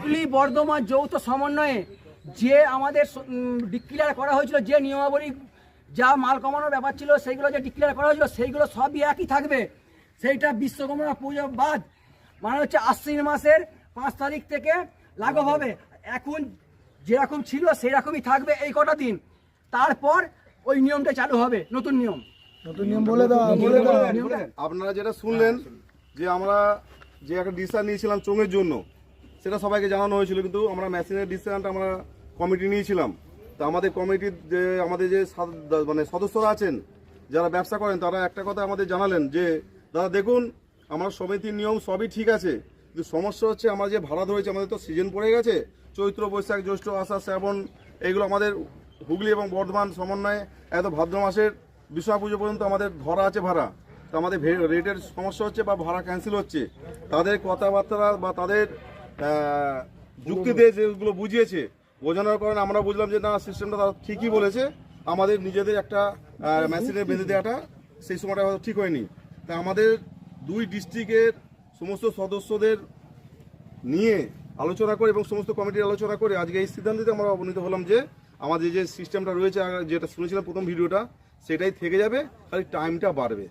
হুগলি বর্ধমান যৌথ সমন্বয়ে যে আমাদের ডিক্লিয়ার করা হয়েছিল, যে নিয়মাবলী যা মাল কমানোর ব্যাপার ছিল, সেইগুলো যে ডিক্লিয়ার করা হয়েছিল, সেইগুলো সবই একই থাকবে। সেইটা বিশ্বকর্মা পুজো বাদ। মানে হচ্ছে আশ্বিন মাসের পাঁচ তারিখ থেকে লাঘব হবে। এখন যেরকম ছিল সেই রকমই থাকবে এই কটা দিন। তারপর ওই নিয়মটা চালু হবে, নতুন নিয়ম। নতুন নিয়ম বলে দাও বলে দাও। আপনারা যেটা শুনলেন যে আমরা যে একটা ডিসিশন নিয়েছিলাম চোঙের জন্য সেটা সবাইকে জানানো হয়েছিল কিন্তু আমরা মেশিনের ডিসিশনটা আমরা কমিটি নিয়েছিলাম। তো আমাদের কমিটির যে আমাদের যে মানে সদস্যরা আছেন যারা ব্যবসা করেন তারা একটা কথা আমাদের জানালেন যে দাদা দেখুন আমার সমিতির নিয়ম সবই ঠিক আছে কিন্তু সমস্যা হচ্ছে আমার যে ভাড়া ধরেছি আমাদের তো সিজন পড়ে গেছে চৈত্র বৈশাখ জ্যৈষ্ঠ আষাঢ় শ্রাবণ এগুলো আমাদের হুগলি এবং বর্ধমান সমন্বয়ে এত ভাদ্র মাসের বিশ্বকর্মা পুজো পর্যন্ত আমাদের ধরা আছে ভাড়া। তো আমাদের রেটের সমস্যা হচ্ছে বা ভাড়া ক্যান্সেল হচ্ছে। তাদের কথাবার্তা বা তাদের যুক্তি দিয়ে যেগুলো বুঝিয়েছে, বোঝানোর কারণে আমরা বুঝলাম যে না সিস্টেমটা তারা ঠিকই বলেছে। আমাদের নিজেদের একটা মেশিনে বেঁধে দেওয়াটা সেই সময়টা হয়তো ঠিক হয়নি। তা আমাদের দুই ডিস্ট্রিক্টের সমস্ত সদস্যদের নিয়ে আলোচনা করে এবং সমস্ত কমিটির আলোচনা করে আজকে এই সিদ্ধান্তে আমরা অবনীত হলাম যে আমাদের যে সিস্টেমটা রয়েছে যেটা শুনেছিলাম প্রথম ভিডিওটা সেটাই থেকে যাবে খালি টাইমটা বাড়বে।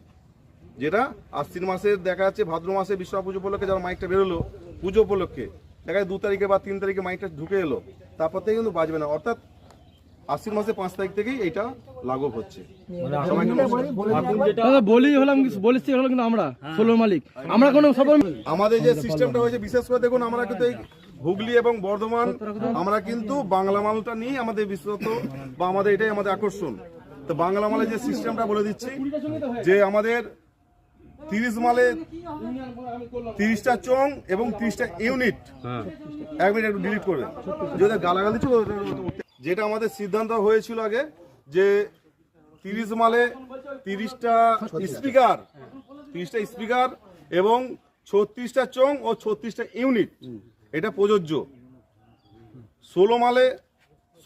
যেটা আশ্বিন মাসে দেখা যাচ্ছে ভাদ্র মাসে বিশ্বকর্মা পুজো উপলক্ষে যখন মাইকটা বেরোলো পুজো উপলক্ষে দেখা যায় দু তারিখে বা তিন তারিখে মাইকটা ঢুকে এলো তারপর থেকে কিন্তু বাজবে না। অর্থাৎ আশ্বিন মাসের পাঁচ তারিখ থেকেই এইটা লাগু হচ্ছে। বলি হলাম বলিস হলো কিন্তু আমরা ষোলোর মালিক। আমরা কোনো আমাদের যে সিস্টেমটা হয়েছে বিশেষ করে দেখুন আমরা কিন্তু এই হুগলি এবং বর্ধমান আমরা কিন্তু বাংলা মালটা নিয়ে আমাদের বিশেষত বা আমাদের এটাই আমাদের আকর্ষণ। তো বাংলা মালে যে সিস্টেমটা বলে দিচ্ছি যে আমাদের তিরিশ মালে তিরিশটা চং এবং তিরিশটা ইউনিট এক মিনিট একটু ডিলিট করবে যদি গালাগালি ওটা- যেটা আমাদের সিদ্ধান্ত হয়েছিল আগে যে তিরিশ মালে তিরিশটা স্পিকার তিরিশটা স্পিকার এবং ছত্রিশটা চং ও ছত্রিশটা ইউনিট এটা প্রযোজ্য। ষোলো মালে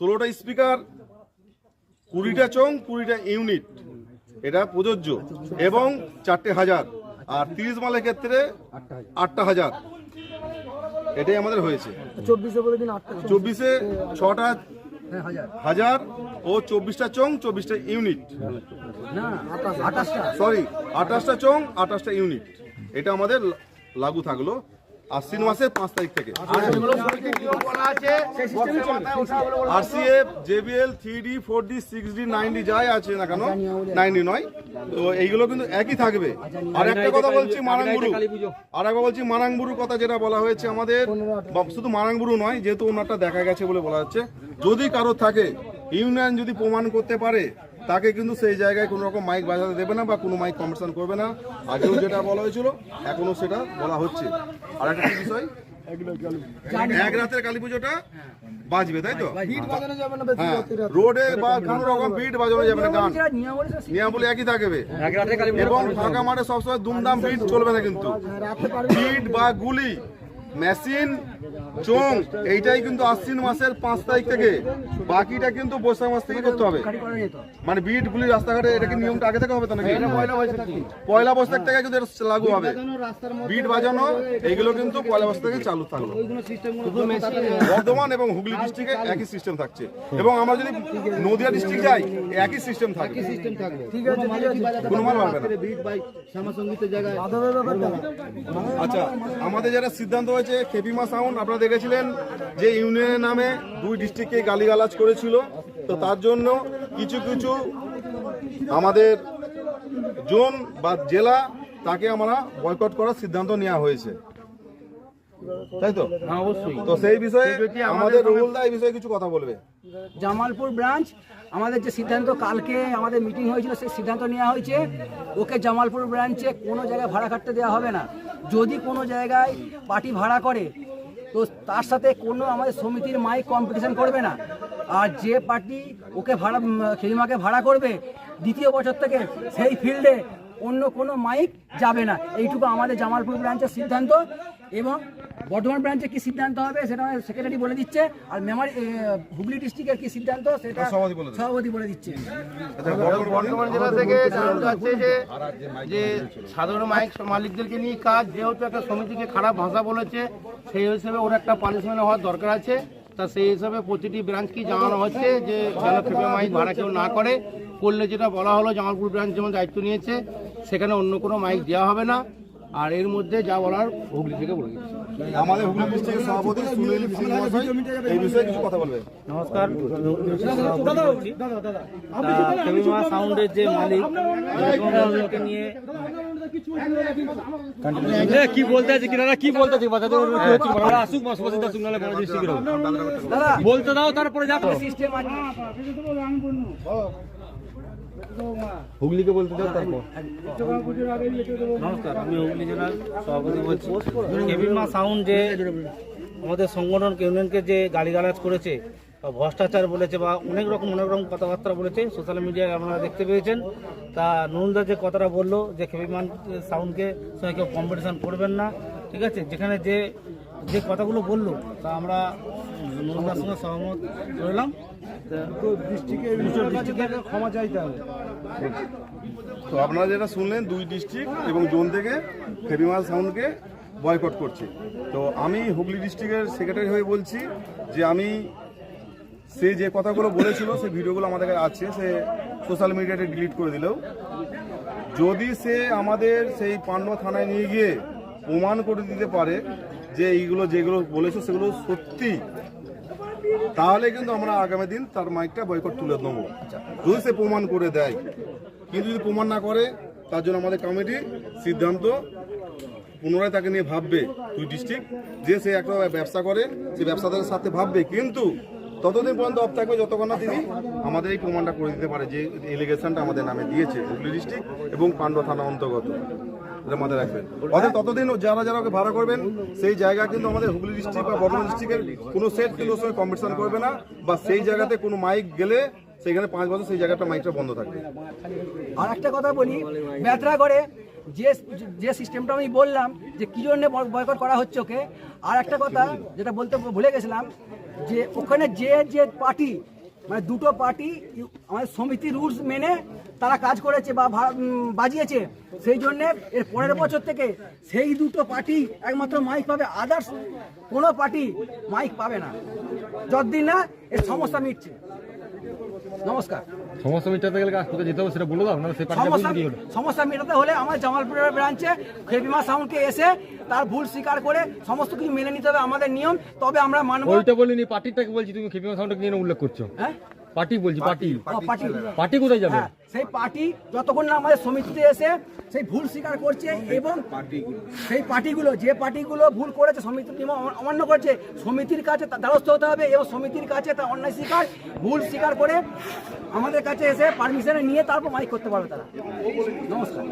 ষোলোটা স্পিকার কুড়িটা চং কুড়িটা ইউনিট। এটা প্রযোজ্য। এবং চারটে হাজার। আর তিরিশ মালের ক্ষেত্রে আটটা হাজার। এটাই আমাদের হয়েছে। চব্বিশে ছটা হাজার। ও চব্বিশটা চং চব্বিশটা ইউনিট। সরি আঠাশটা চং আঠাশটা ইউনিট। এটা আমাদের লাগু থাকল। আশ্বিন মাসের পাঁচ তারিখ থেকে। RCF JBL three D four D six D nine D যাই আছে না কেন নাইন ডি নয়। তো এইগুলো কিন্তু একই থাকবে। আর একটা কথা বলছি মারাংবুরু। আর একবার বলছি মারাংবুরুর কথা যেটা বলা হয়েছে আমাদের শুধু মারাংবুরু নয় যেহেতু ওনারটা দেখা গেছে বলে বলা হচ্ছে। যদি কারও থাকে ইউনিয়ন যদি প্রমাণ করতে পারে তাকে কিন্তু সেই জায়গায় কোনো রকম মাইক বাজাতে দেবে না বা কোনো মাইক কম্পিটিশন করবে না। আগেও যেটা বলা হয়েছিল এখনও সেটা বলা হচ্ছে। আর একটা কি বিষয়? এক রাতের কালী পুজোটা বাজবে তাই তো? হ্যাঁ। রোডে বা কোনো রকম বিট বাজানো যাবে না গান। যেটা নিয়মাবলী একই থাকবে। এবং ফাঁকা মাঠে সবসময় দুমদাম বিট চলবে না কিন্তু। বিট বা গুলি। মেশিন চোং এইটাই কিন্তু আশ্বিন মাসের পাঁচ তারিখ থেকে। বাকিটা কিন্তু বৈশাখ মাস থেকে করতে হবে। মানে বিট গুলি রাস্তাঘাটে এটা কি নিয়মটা আগে থেকে হবে তো নাকি? পয়লা বৈশাখ থেকে। কিন্তু এটা লাগু হবে। বিট বাজানো এইগুলো কিন্তু পয়লা বৈশাখ থেকে চালু থাকল বর্ধমান এবং হুগলি ডিস্ট্রিক্টে একই সিস্টেম থাকছে। এবং আমরা যদি নদিয়া ডিস্ট্রিক্ট যাই একই সিস্টেম থাকবে। কোনো মাল বাড়বে না। আচ্ছা। আমাদের যারা সিদ্ধান্ত হয়েছে খেপিমা সাউন্ড আপনারা দেখেছিলেন যে ইউনিয়নের নামে দুই ডিস্ট্রিক্টকে গালিগালাজ করেছিল। তো তার জন্য কিছু কিছু আমাদের জোন বা জেলা তাকে আমরা বয়কট করার সিদ্ধান্ত নেওয়া হয়েছে। তাই তো? অবশ্যই। তো সেই বিষয়ে আমাদের রুল দা এই বিষয়ে কিছু কথা বলবে। জামালপুর ব্রাঞ্চ আমাদের যে সিদ্ধান্ত কালকে আমাদের মিটিং হয়েছিল সেই সিদ্ধান্ত নেওয়া হয়েছে ওকে জামালপুর ব্রাঞ্চে কোনো জায়গায় ভাড়া খাটতে দেওয়া হবে না। যদি কোনো জায়গায় পার্টি ভাড়া করে তো তার সাথে কোনো আমাদের সমিতির মাইক কম্পিটিশন করবে না। আর যে পার্টি ওকে ভাড়া খেলিমাকে ভাড়া করবে দ্বিতীয় বছর থেকে সেই ফিল্ডে অন্য কোনো মাইক যাবে না। এইটুকু আমাদের জামালপুর ব্রাঞ্চের সিদ্ধান্ত এবং বর্ধমান ব্রাঞ্চে কি সিদ্ধান্ত হবে সেটা সেক্রেটারি বলে দিচ্ছে আর মেমারি হুগলি ডিস্ট্রিক্টের কি সিদ্ধান্ত সেটা সভাপতি বলে দিচ্ছে। আচ্ছা, বর্ধমান- বর্ধমান জেলা থেকে যাচ্ছে যে যে সাধারণ মাইক মালিকদেরকে নিয়ে কাজ যেহেতু একটা সমিতিকে খারাপ ভাষা বলেছে সেই হিসেবে ওর একটা পানিশমেন্ট হওয়ার দরকার আছে। তা সেই হিসাবে প্রতিটি ব্রাঞ্চকেই জানানো হচ্ছে যে যেন মাইক ভাড়া কেউ না করে করলে যেটা বলা হলো জামালপুর ব্রাঞ্চ যেমন দায়িত্ব নিয়েছে সেখানে অন্য কোনো মাইক দেওয়া হবে না। আর এর মধ্যে যা বলার হুগলি থেকে বলে দিচ্ছি। আমাদের হুগলি ডিস্ট্রিক্টের সভাপতি সুনীল এই বিষয়ে কিছু কথা বলবে নমস্কার। সাউন্ডের যে মালিক নিয়ে কি বলতে আছে কিনারা? কি বলতে আছে? আসুক আসুক নাহলে দাদা বলতে দাও তারপরে সিস্টেম আছে। হুগলিকে বলতে দাও তারপর। নমস্কার আমি হুগলি জেলার সভাপতি বলছি। সাউন্ড যে আমাদের সংগঠন ইউনিয়নকে যে গালিগালাজ করেছে ভ্রষ্টাচার বলেছে বা অনেক রকম অনেক রকম কথাবার্তা বলেছে। সোশ্যাল মিডিয়ায় আপনারা দেখতে পেয়েছেন। তা নুরুলদা যে কথাটা বলল যে কেবিমান সাউন্ডকে সঙ্গে কেউ কম্পিটিশান করবেন না ঠিক আছে? যেখানে যে যে কথাগুলো বলল তা আমরা নুরুলদার সঙ্গে সহমত রইলাম। ডিস্ট্রিক্টে ক্ষমা চাইতে হবে। তো আপনারা যেটা শুনলেন দুই ডিস্ট্রিক্ট এবং জোন থেকে হেভিমাল সাউন্ডকে বয়কট করছে। তো আমি হুগলি ডিস্ট্রিক্টের সেক্রেটারি হয়ে বলছি যে আমি সে যে কথাগুলো বলেছিল, সে ভিডিওগুলো আমাদের কাছে আছে, সে সোশ্যাল মিডিয়াতে ডিলিট করে দিলেও। যদি সে আমাদের সেই পান্ডব থানায় নিয়ে গিয়ে প্রমাণ করে দিতে পারে যে এইগুলো যেগুলো বলেছে, সেগুলো সত্যি, তাহলে কিন্তু আমরা আগামী দিন তার মাইকটা বয়কট তুলে দেবো। যদি সে প্রমাণ করে দেয়, কিন্তু যদি প্রমাণ না করে, তার জন্য আমাদের কমিটি সিদ্ধান্ত পুনরায় তাকে নিয়ে ভাববে দুই ডিস্ট্রিক্ট যে সে একটা ব্যবসা করে, সে ব্যবসাদারের সাথে ভাববে, কিন্তু ততদিন পর্যন্ত অফ থাকবে যতক্ষণ না তিনি আমাদের এই প্রমাণটা করে দিতে পারে যে এলিগেশনটা আমাদের নামে দিয়েছে হুগলি ডিস্ট্রিক্ট এবং পান্ডব থানা অন্তর্গত। এটা মাথায় রাখবেন। অর্থাৎ ততদিন যারা যারা ওকে ভাড়া করবেন, সেই জায়গা কিন্তু আমাদের হুগলি ডিস্ট্রিক্ট বা বর্ধমান ডিস্ট্রিক্টের কোনো সেট কিন্তু ওর সঙ্গে কম্পিটিশন করবে না বা সেই জায়গাতে কোনো মাইক গেলে সেখানে পাঁচ বছর সেই জায়গাটা মাইকটা বন্ধ থাকবে। আর একটা কথা বলি করে যে যে সিস্টেমটা আমি বললাম যে কি জন্য বয়কট করা হচ্ছে ওকে, আর একটা কথা যেটা বলতে ভুলে গেছিলাম যে ওখানে যে যে পার্টি মানে দুটো পার্টি আমাদের সমিতি রুলস মেনে তারা কাজ করেছে বা বাজিয়েছে, সেই জন্যে এর পরের বছর থেকে সেই দুটো পার্টি একমাত্র মাইক পাবে আদার্স কোনো পার্টি মাইক পাবে না। যতদিন না এর সমস্যা মিটছে। নমস্কার। সমস্যা মিটাতে গেলে কাজ করতে যেতে হবে সেটা বলে দাও না সেই সমস্যা সমস্যা মেটাতে হলে আমার জামালপুরের ব্রাঞ্চে ফেবিমা সাউন্ডকে এসে তার ভুল স্বীকার করে সমস্ত কিছু মেনে নিতে হবে আমাদের নিয়ম। তবে আমরা মানব ওইটা বলিনি পার্টিটাকে বলছি তুমি খেপিমা সাউন্ডকে নিয়ে উল্লেখ করছ। হ্যাঁ? পার্টি বলছি পার্টি পার্টি। পার্টি কোথায় যাবে? হ্যাঁ। সেই পার্টি যতক্ষণ না আমাদের সমিতিতে এসে সেই ভুল স্বীকার করছে এবং সেই পার্টিগুলো, যে পার্টিগুলো ভুল করেছে, সমিতি অমান্য করছে, সমিতির কাছে তার দ্বারস্থ হতে হবে এবং সমিতির কাছে তার অন্যায় স্বীকার, ভুল স্বীকার করে আমাদের কাছে এসে পারমিশনে নিয়ে তারপর মাইক করতে পারবে তারা। নমস্কার।